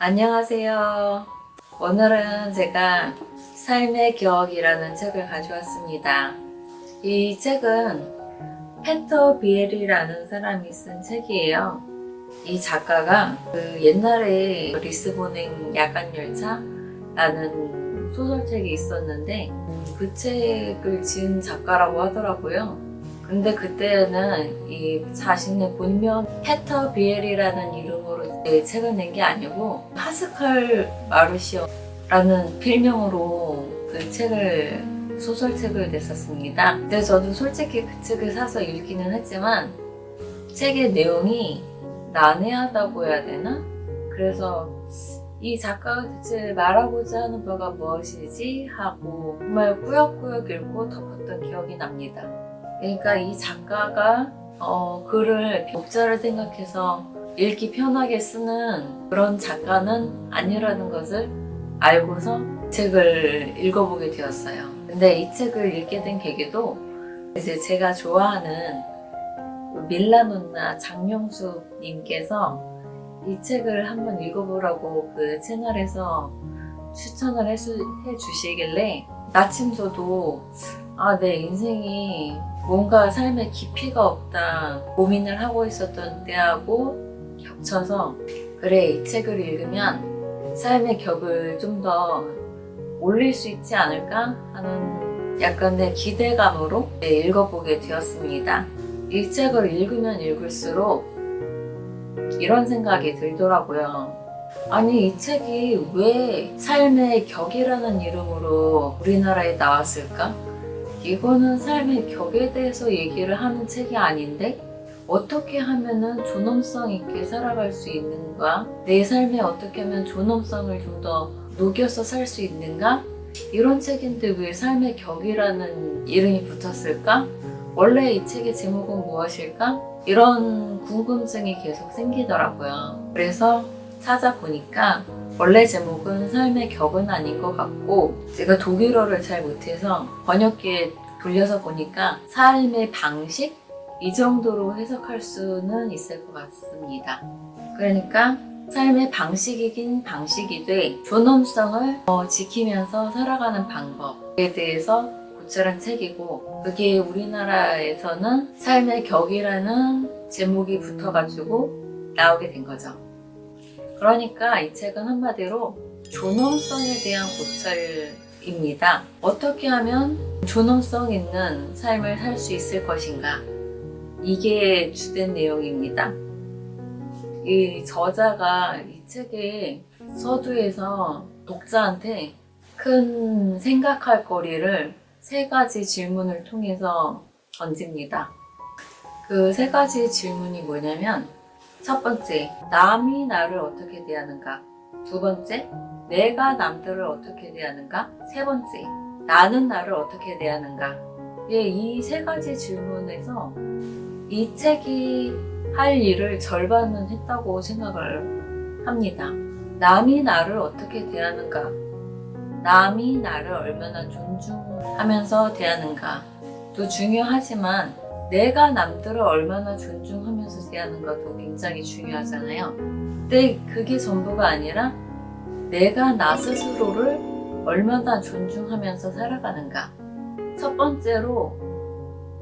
안녕하세요. 오늘은 제가 삶의 기억이라는 책을 가져왔습니다. 이 책은 페터 비엘이라는 사람이 쓴 책이에요. 이 작가가 그 옛날에 리스본행 야간열차라는 소설책이 있었는데 그 책을 지은 작가라고 하더라고요. 근데 그때는 이 자신의 본명 페터 비엘이라는 이름으로 이 책을 낸 게 아니고 파스칼 마르시오라는 필명으로 그 책을 소설책을 냈었습니다. 근데 저도 솔직히 그 책을 사서 읽기는 했지만 책의 내용이 난해하다고 해야 되나? 그래서 이 작가가 대체 말하고자 하는 바가 무엇이지? 하고 정말 꾸역꾸역 읽고 덮었던 기억이 납니다. 그러니까 이 작가가 어, 글을 독자를 생각해서 읽기 편하게 쓰는 그런 작가는 아니라는 것을 알고서 책을 읽어보게 되었어요. 근데 이 책을 읽게 된 계기도 이제 제가 좋아하는 밀라노나 장명숙 님께서 이 책을 한번 읽어보라고 그 채널에서 추천을 해주, 해주시길래 마침 저도 아, 내 인생이 뭔가 삶에 깊이가 없다 고민을 하고 있었던 때하고 겹쳐서 그래 이 책을 읽으면 삶의 격을 좀 더 올릴 수 있지 않을까 하는 약간의 기대감으로 네, 읽어보게 되었습니다. 이 책을 읽으면 읽을수록 이런 생각이 들더라고요. 아니 이 책이 왜 삶의 격이라는 이름으로 우리나라에 나왔을까? 이거는 삶의 격에 대해서 얘기를 하는 책이 아닌데 어떻게 하면은 존엄성 있게 살아갈 수 있는가? 내 삶에 어떻게 하면 존엄성을 좀 더 녹여서 살 수 있는가? 이런 책인데 왜 삶의 격이라는 이름이 붙었을까? 원래 이 책의 제목은 무엇일까? 이런 궁금증이 계속 생기더라고요. 그래서 찾아보니까 원래 제목은 삶의 격은 아닌 것 같고 제가 독일어를 잘 못해서 번역기에 돌려서 보니까 삶의 방식? 이 정도로 해석할 수는 있을 것 같습니다. 그러니까 삶의 방식이긴 방식이되 존엄성을 어, 지키면서 살아가는 방법에 대해서 고찰한 책이고 그게 우리나라에서는 삶의 격이라는 제목이 붙어가지고 나오게 된 거죠. 그러니까 이 책은 한마디로 존엄성에 대한 고찰입니다. 어떻게 하면 존엄성 있는 삶을 살 수 있을 것인가? 이게 주된 내용입니다. 이 저자가 이 책의 서두에서 독자한테 큰 생각할 거리를 세 가지 질문을 통해서 던집니다. 그 세 가지 질문이 뭐냐면 첫 번째, 남이 나를 어떻게 대하는가? 두 번째, 내가 남들을 어떻게 대하는가? 세 번째, 나는 나를 어떻게 대하는가? 예, 이 세 가지 질문에서 이 책이 할 일을 절반은 했다고 생각을 합니다. 남이 나를 어떻게 대하는가? 남이 나를 얼마나 존중하면서 대하는가도 중요하지만 내가 남들을 얼마나 존중하면서 대하는가도 굉장히 중요하잖아요. 근데 그게 전부가 아니라 내가 나 스스로를 얼마나 존중하면서 살아가는가. 첫 번째로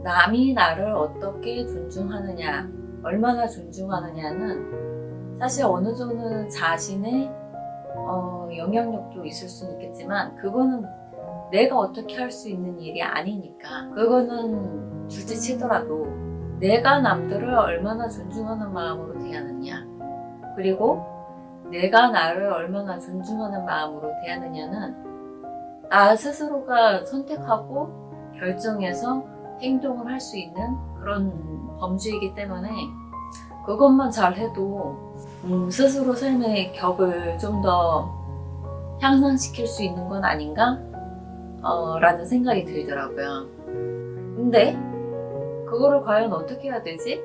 남이 나를 어떻게 존중하느냐, 얼마나 존중하느냐는 사실 어느 정도는 자신의 어, 영향력도 있을 수는 있겠지만 그거는 내가 어떻게 할 수 있는 일이 아니니까 그거는 둘째 치더라도 내가 남들을 얼마나 존중하는 마음으로 대하느냐 그리고 내가 나를 얼마나 존중하는 마음으로 대하느냐는 나 스스로가 선택하고 결정해서 행동을 할 수 있는 그런 범주이기 때문에 그것만 잘해도 음, 스스로 삶의 격을 좀 더 향상시킬 수 있는 건 아닌가? 어, 라는 생각이 들더라고요. 근데 그거를 과연 어떻게 해야 되지?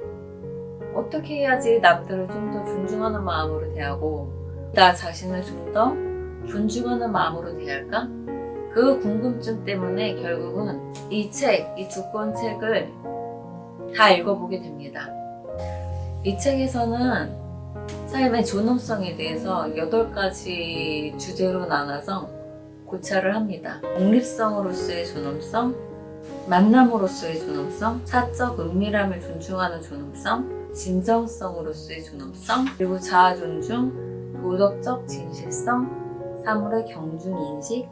어떻게 해야지 남들을 좀 더 존중하는 마음으로 대하고 나 자신을 좀 더 존중하는 마음으로 대할까? 그 궁금증 때문에 결국은 이 책, 이 두권 책을 다 읽어보게 됩니다. 이 책에서는 삶의 존엄성에 대해서 8가지 주제로 나눠서 고찰을 합니다. 독립성으로서의 존엄성, 만남으로서의 존엄성, 사적 은밀함을 존중하는 존엄성, 진정성으로서의 존엄성, 그리고 자아 존중, 도덕적 진실성, 사물의 경중 인식,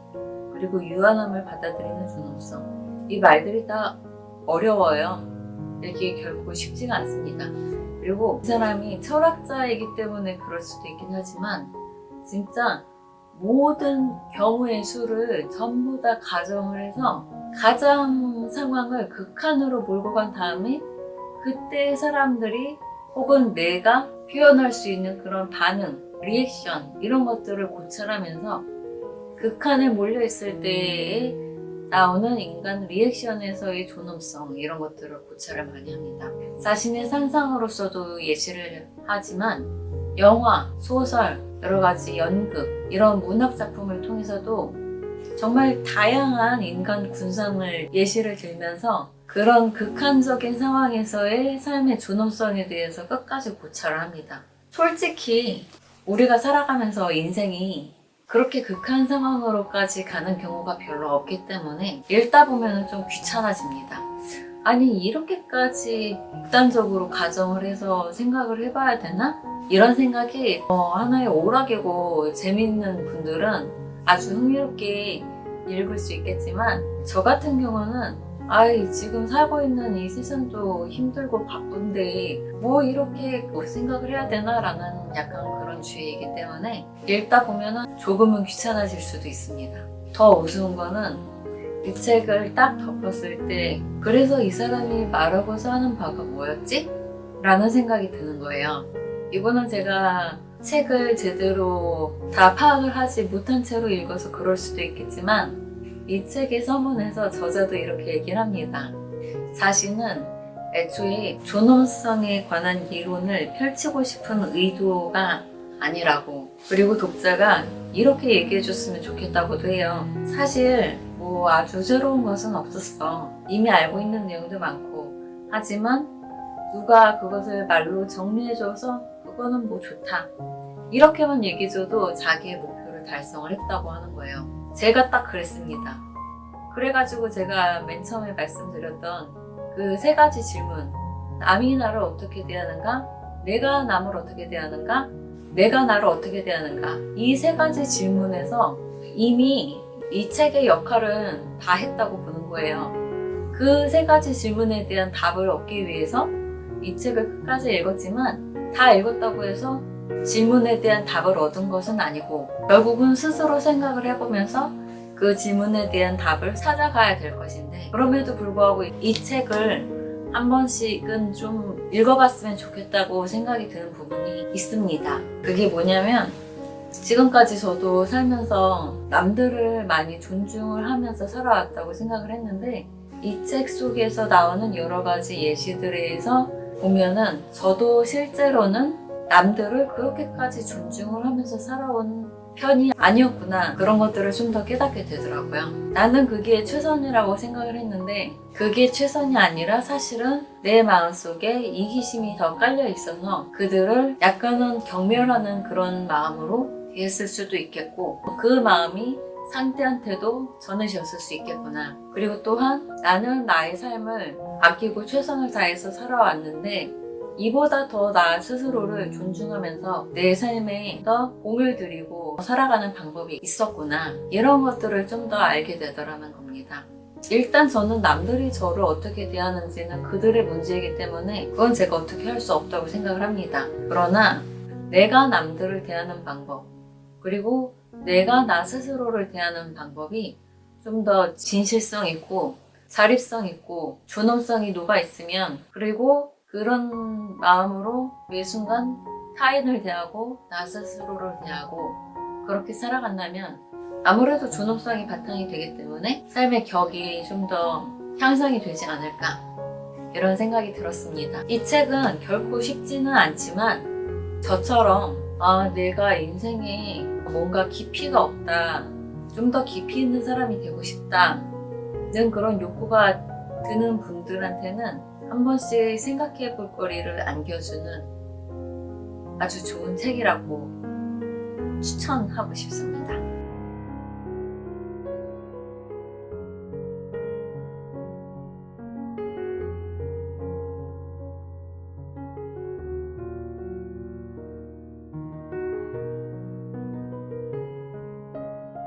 그리고 유한함을 받아들이는 존엄성. 이 말들이 다 어려워요. 읽기 결코 쉽지가 않습니다. 그리고 이 사람이 철학자이기 때문에 그럴 수도 있긴 하지만 진짜 모든 경우의 수를 전부 다 가정을 해서 가장 상황을 극한으로 몰고 간 다음에 그때 사람들이 혹은 내가 표현할 수 있는 그런 반응, 리액션 이런 것들을 고찰하면서 극한에 몰려 있을 때에 나오는 인간 리액션에서의 존엄성 이런 것들을 고찰을 많이 합니다. 자신의 상상으로서도 예시를 하지만 영화, 소설, 여러 가지 연극 이런 문학 작품을 통해서도 정말 다양한 인간 군상을 예시를 들면서 그런 극한적인 상황에서의 삶의 존엄성에 대해서 끝까지 고찰을 합니다. 솔직히 우리가 살아가면서 인생이 그렇게 극한 상황으로까지 가는 경우가 별로 없기 때문에 읽다 보면 좀 귀찮아집니다. 아니 이렇게까지 극단적으로 가정을 해서 생각을 해봐야 되나? 이런 생각이 어, 하나의 오락이고 재밌는 분들은 아주 흥미롭게 읽을 수 있겠지만 저 같은 경우는 아이 지금 살고 있는 이 세상도 힘들고 바쁜데 뭐 이렇게 뭐 생각을 해야 되나 라는 약간 그런 주의이기 때문에 읽다 보면은 조금은 귀찮아질 수도 있습니다. 더 우스운 거는 이 책을 딱 덮었을 때 그래서 이 사람이 말하고자 하는 바가 뭐였지? 라는 생각이 드는 거예요. 이거는 제가 책을 제대로 다 파악을 하지 못한 채로 읽어서 그럴 수도 있겠지만 이 책의 서문에서 저자도 이렇게 얘기를 합니다. 자신은 애초에 존엄성에 관한 이론을 펼치고 싶은 의도가 아니라고 그리고 독자가 이렇게 얘기해 줬으면 좋겠다고도 해요. 사실 뭐 아주 새로운 것은 없었어. 이미 알고 있는 내용도 많고 하지만 누가 그것을 말로 정리해줘서 그거는 뭐 좋다. 이렇게만 얘기해줘도 자기의 목표를 달성을 했다고 하는 거예요. 제가 딱 그랬습니다. 그래가지고 제가 맨 처음에 말씀드렸던 그 세 가지 질문. 남이 나를 어떻게 대하는가? 내가 남을 어떻게 대하는가? 내가 나를 어떻게 대하는가? 이 세 가지 질문에서 이미 이 책의 역할은 다 했다고 보는 거예요. 그 세 가지 질문에 대한 답을 얻기 위해서 이 책을 끝까지 읽었지만 다 읽었다고 해서 질문에 대한 답을 얻은 것은 아니고 결국은 스스로 생각을 해보면서 그 질문에 대한 답을 찾아가야 될 것인데 그럼에도 불구하고 이 책을 한 번씩은 좀 읽어봤으면 좋겠다고 생각이 드는 부분이 있습니다. 그게 뭐냐면 지금까지 저도 살면서 남들을 많이 존중을 하면서 살아왔다고 생각을 했는데 이 책 속에서 나오는 여러 가지 예시들에서 보면은 저도 실제로는 남들을 그렇게까지 존중을 하면서 살아온 편이 아니었구나 그런 것들을 좀 더 깨닫게 되더라고요. 나는 그게 최선이라고 생각을 했는데 그게 최선이 아니라 사실은 내 마음속에 이기심이 더 깔려 있어서 그들을 약간은 경멸하는 그런 마음으로 대했을 수도 있겠고 그 마음이 상대한테도 전해졌을 수 있겠구나. 그리고 또한 나는 나의 삶을 아끼고 최선을 다해서 살아왔는데 이보다 더 나 스스로를 존중하면서 내 삶에 더 공을 들이고 살아가는 방법이 있었구나. 이런 것들을 좀 더 알게 되더라는 겁니다. 일단 저는 남들이 저를 어떻게 대하는지는 그들의 문제이기 때문에 그건 제가 어떻게 할 수 없다고 생각을 합니다. 그러나 내가 남들을 대하는 방법, 그리고 내가 나 스스로를 대하는 방법이 좀 더 진실성 있고 자립성 있고 존엄성이 녹아 있으면 그리고 그런 마음으로 매 순간 타인을 대하고 나 스스로를 대하고 그렇게 살아간다면 아무래도 존엄성이 바탕이 되기 때문에 삶의 격이 좀 더 향상이 되지 않을까 이런 생각이 들었습니다. 이 책은 결코 쉽지는 않지만 저처럼 아 내가 인생에 뭔가 깊이가 없다 좀 더 깊이 있는 사람이 되고 싶다 는 그런 욕구가 드는 분들한테는 한 번씩 생각해 볼 거리를 안겨주는 아주 좋은 책이라고 추천하고 싶습니다.